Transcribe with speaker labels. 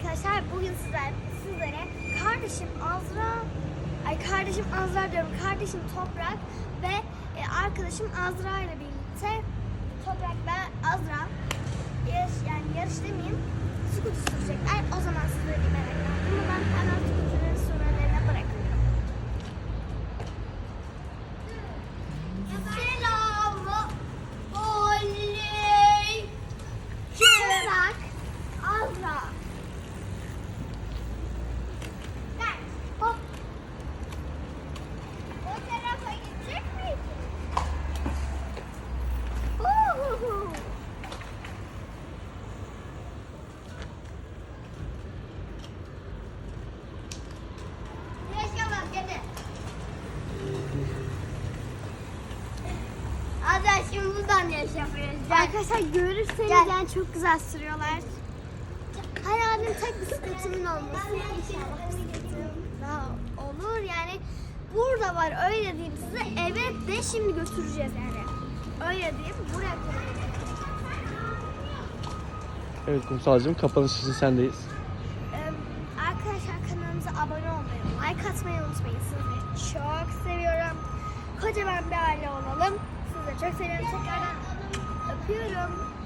Speaker 1: arkadaşlar bugün sizler, sizlere kardeşim Azra, ay kardeşim Azra diyorum, kardeşim Toprak ve e, arkadaşım Azra ile birlikte Toprak ve Azra yarış, yani yarış demeyeyim, skuter sürecekler. O zaman sizlere merak ettim. Ben hemen skuterın sürmelerine bırakıyorum. Selam. Oley. Toprak. Azra. Şimdi buradan yaşamıyoruz. Arkadaşlar görürseniz
Speaker 2: Gel.
Speaker 1: yani çok güzel sürüyorlar. Hayalim tek bisikletimin olması. İnşallah bisikletim daha olur yani. Burada var öyle diyeyim size. Evet de şimdi götüreceğiz yani. Öyle diyeyim. Buraya koyacağız.
Speaker 2: Evet Kumsalcığım kapanış için sendeyiz.
Speaker 1: Ee, Arkadaşlar kanalımıza abone olmayı, like atmayı unutmayın. Sizleri çok seviyorum. Kocaman bir aile olalım. Sizleri çok seviyorum. Tekrardan öpüyorum.